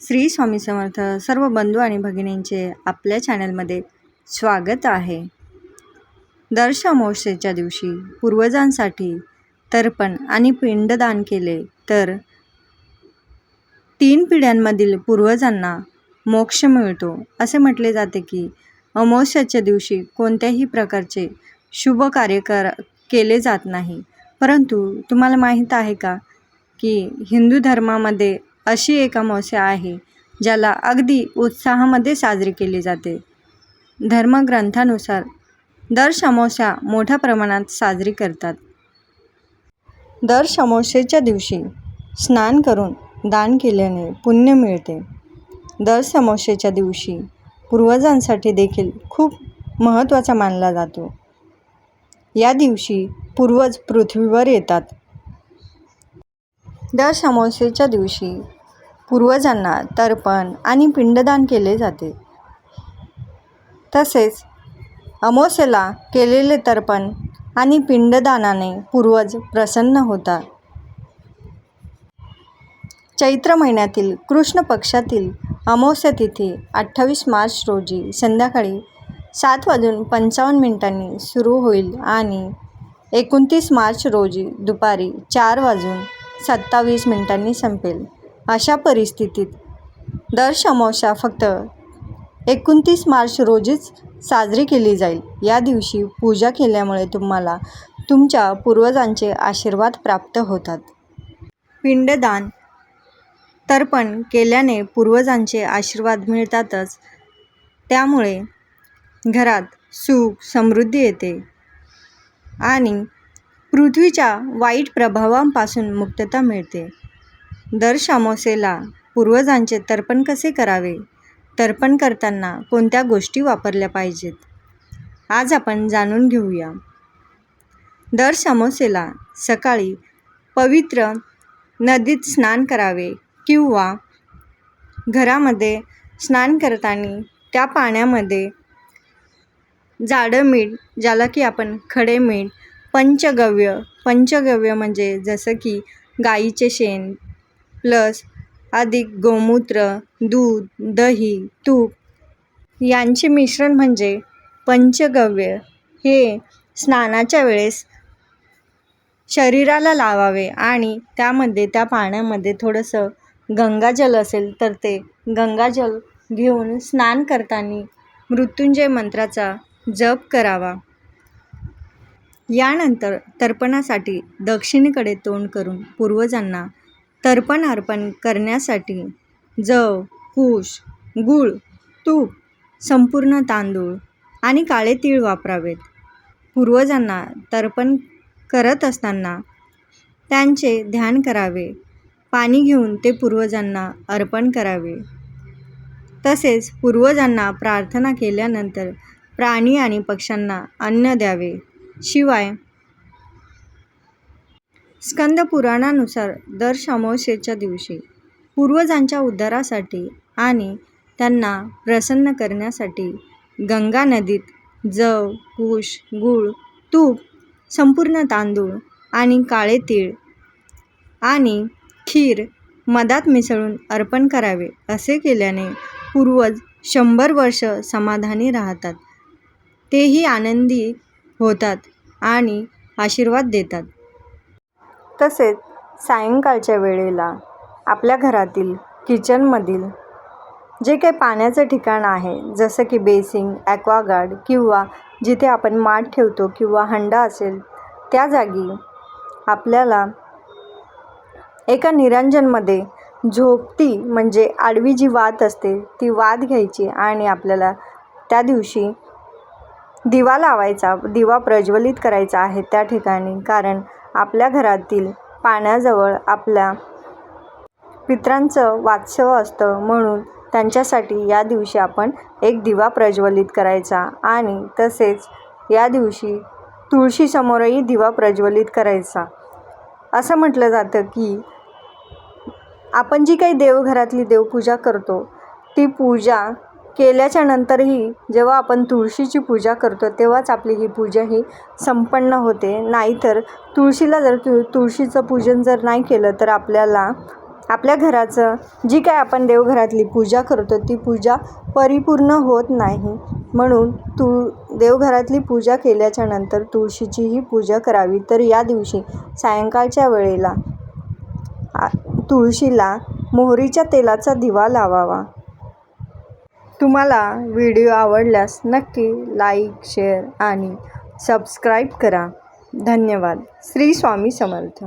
श्री स्वामी समर्थ सर्व बंधू आणि भगिनींचे आपल्या चॅनलमध्ये स्वागत आहे. दर्श अमावस्येच्या दिवशी पूर्वजांसाठी तर्पण आणि पिंडदान केले तर तीन पिढ्यांमधील पूर्वजांना मोक्ष मिळतो. असे म्हटले जाते की अमावस्याच्या दिवशी कोणत्याही प्रकारचे शुभ कार्य कर केले जात नाही. परंतु तुम्हाला माहीत आहे का की हिंदू धर्मामध्ये अशी एक अमावस्या आहे ज्याला अगदी उत्साहामध्ये साजरी केली जाते. धर्मग्रंथानुसार दर अमावस्या मोठ्या प्रमाणात साजरी करतात. दर अमावस्येच्या दिवशी स्नान करून दान केल्याने पुण्य मिळते. दर अमावस्येच्या दिवशी पूर्वजांसाठी देखील खूप महत्त्वाचा मानला जातो. या दिवशी पूर्वज पृथ्वीवर येतात. दर अमावस्येच्या दिवशी पूर्वजांना तर्पण आणि पिंडदान केले जाते. तसेच अमावस्येला केलेले तर्पण आणि पिंडदानाने पूर्वज प्रसन्न होतात चैत्र महिन्यातील कृष्ण पक्षातील अमावस्या तिथी अठ्ठावीस मार्च रोजी संध्याकाळी सात वाजून पंचावन्न मिनिटांनी सुरू होईल आणि एकोणतीस मार्च रोजी दुपारी चार वाजून सत्तावीस मिनिटांनी संपेल. अशा परिस्थितीत दर अमावस्या फक्त एकोणतीस मार्च रोजीच साजरी केली जाईल. या दिवशी पूजा केल्यामुळे तुम्हाला तुमच्या पूर्वजांचे आशीर्वाद प्राप्त होतात. पिंडदान तर्पण केल्याने पूर्वजांचे आशीर्वाद मिळतातच. त्यामुळे घरात सुख समृद्धी येते आणि पृथ्वीच्या वाईट प्रभावांपासून मुक्तता मिळते. दर शामोसेला पूर्वजांचे तर्पण कसे करावे? तर्पण करताना कोणत्या गोष्टी वापरल्या पाहिजेत? आज आपण जाणून घेऊया. दर शामोसेला सकाळी पवित्र नदीत स्नान करावे किंवा घरामध्ये स्नान करताना त्या पाण्यामध्ये जाडं मीठ ज्याला की आपण खडे मीठ पंचगव्य पंचगव्य म्हणजे जसं की गाईचे शेण प्लस अधिक गोमूत्र दूध दही तूप यांचे मिश्रण म्हणजे पंचगव्य हे स्नानाच्या वेळेस शरीराला लावावे आणि त्यामध्ये त्या पाण्यामध्ये थोडंसं गंगाजल असेल तर ते गंगाजल घेऊन स्नान करताना मृत्युंजय मंत्राचा जप करावा. यानंतर तर्पणासाठी दक्षिणेकडे तोंड करून पूर्वजांना तर्पण अर्पण करण्यासाठी जव कूश गूळ तूप संपूर्ण तांदूळ आणि काळे तीळ वापरावेत. पूर्वजांना तर्पण करत असताना त्यांचे ध्यान करावे. पाणी घेऊन ते पूर्वजांना अर्पण करावे. तसेच पूर्वजांना प्रार्थना केल्यानंतर प्राणी आणि पक्ष्यांना अन्न द्यावे. शिवाय स्कंद पुराणानुसार दर अमावस्येच्या दिवशी पूर्वजांच्या उद्धारासाठी आणि त्यांना प्रसन्न करण्यासाठी गंगा नदीत जव कुश गूळ तूप संपूर्ण तांदूळ आणि काळे तीळ आणि खीर मधात मिसळून अर्पण करावे असे केल्याने पूर्वज शंभर वर्ष समाधानी राहतात. तेही आनंदी होतात आणि आशीर्वाद देतात. तसेच सायंकाळच्या वेळेला आपल्या घरातील किचनमधील जे काही पाण्याचं ठिकाण आहे जसं की बेसिंग ॲक्वागार्ड किंवा जिथे आपण माठ ठेवतो किंवा हंडा असेल त्या जागी आपल्याला एका निरंजनमध्ये झोपती म्हणजे आडवी जी वात असते ती वात घ्यायची आणि आपल्याला त्या दिवशी दिवा लावायचा दिवा प्रज्वलित करायचा आहे त्या ठिकाणी. कारण आपल्या घरातील पाण्याजवळ आपल्या पित्रांचं वात्सव असतं म्हणून त्यांच्यासाठी या दिवशी आपण एक दिवा प्रज्वलित करायचा आणि तसेच या दिवशी तुळशीसमोरही दिवा प्रज्वलित करायचा. असं म्हटलं जातं की आपण जी काही देवघरातली देवपूजा करतो ती पूजा केल्याच्या नंतरही जेव्हा आपण तुळशीची पूजा करतो तेव्हाच आपली ही पूजा ही संपन्न होते. नाहीतर तुळशीला जर तु तुळशीचं पूजन जर नाही केलं तर आपल्याला आपल्या घराचं जी काय आपण देवघरातली पूजा करतो ती पूजा परिपूर्ण होत नाही. म्हणून तू देवघरातली पूजा केल्याच्यानंतर तुळशीचीही पूजा करावी. तर या दिवशी सायंकाळच्या वेळेला तुळशीला मोहरीच्या तेलाचा दिवा लावावा. तुम्हाला व्हिडिओ आवडल्यास नक्की लाईक शेअर आणि सबस्क्राईब करा. धन्यवाद. श्री स्वामी समर्थ.